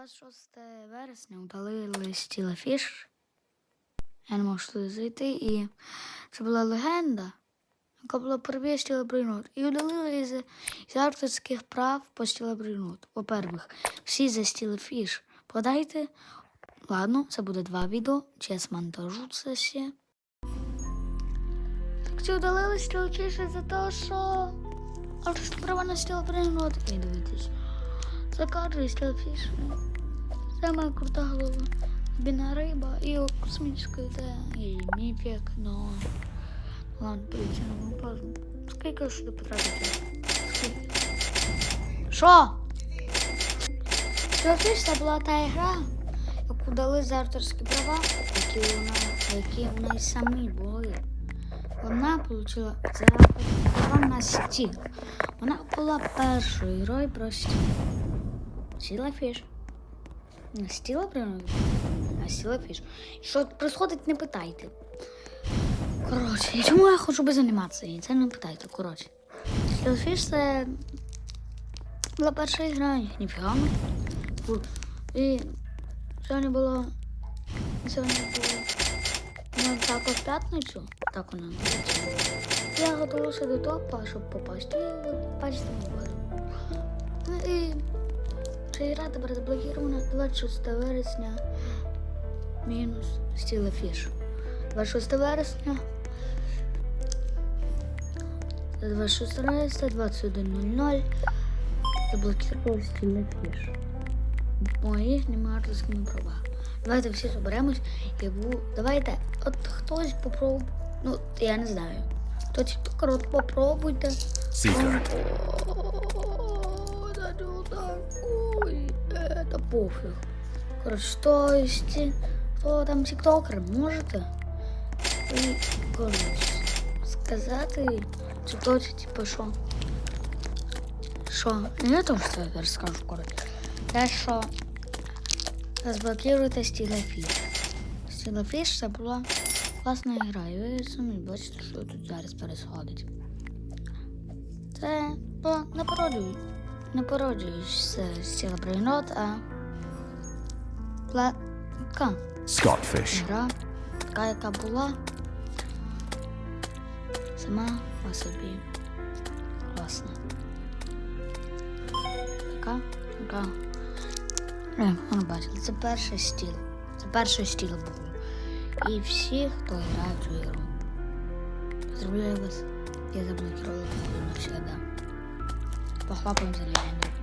26 вересня удалили стіла фіш. Я не можу туди зайти. І це була легенда, яка була перві стілебринот. І удалили із, із авторських прав по стілебринот. По-перше, всі за стілефіш подайте. Ладно, це буде два відео. Чи я смонтажу це ще. Так чи удалили стілефіш за те, що авторські права на стілебринот. І дивитесь. Це кадри стілефіш. Самая крута голова. Бина риба і космічна ідея, і міфік, но... Ладно, базу. Скільки ж сюди потратити? Скільки? Що? Стілефіш це була та гра, яку дали за авторські права, які вона, які в неї самі були. Вона отримала за права на стіл. Вона була першою грою про стіл. Стілефіш. Не стіла прямо, а стіла фіш. Що происходить, не питайте. Коротше, чому я хочу без анімації? Це не питайте, коротше. Стіла фіш це була перша ігра, ніфіга ми. І сьогодні було. Сьогодні було. Ну, так в п'ятницю. Так вона. Я готувався до топа, щоб попасти. І от бачите, буду. Ну і Ця гра тепер заблокірована 26 вересня мінус стілефіш. 26 вересня. 26 вересня, 21.00. Заблокував стілефіш. Моїх немає авторськими права. Давайте всі зберемось і бу... Давайте, от хтось попробує. Ну, я не знаю. Хто тільки от попробуйте. Secret. О, да ну такой. Пофиг. Короче, то есть, хто там тіктокер, можете? І, короче, сказати, чи точно, типу, що? Що? Ну, Я теж це розкажу, коротше. Те, що розблокируйте стілефіш. Стілефіш це була класна гра, і ви самі бачите, що тут зараз пересходить. Це була не пародію. Не ціле брейнот, а платка Scottfish. гра, така, яка була сама по собі класна. Така, така. Не, ви бачили, це перший стіл. Це перший стіл був. І всі, хто грає в цю ігру. Поздравляю вас. Я заблокировала навсегда. 宝宝，我们这里。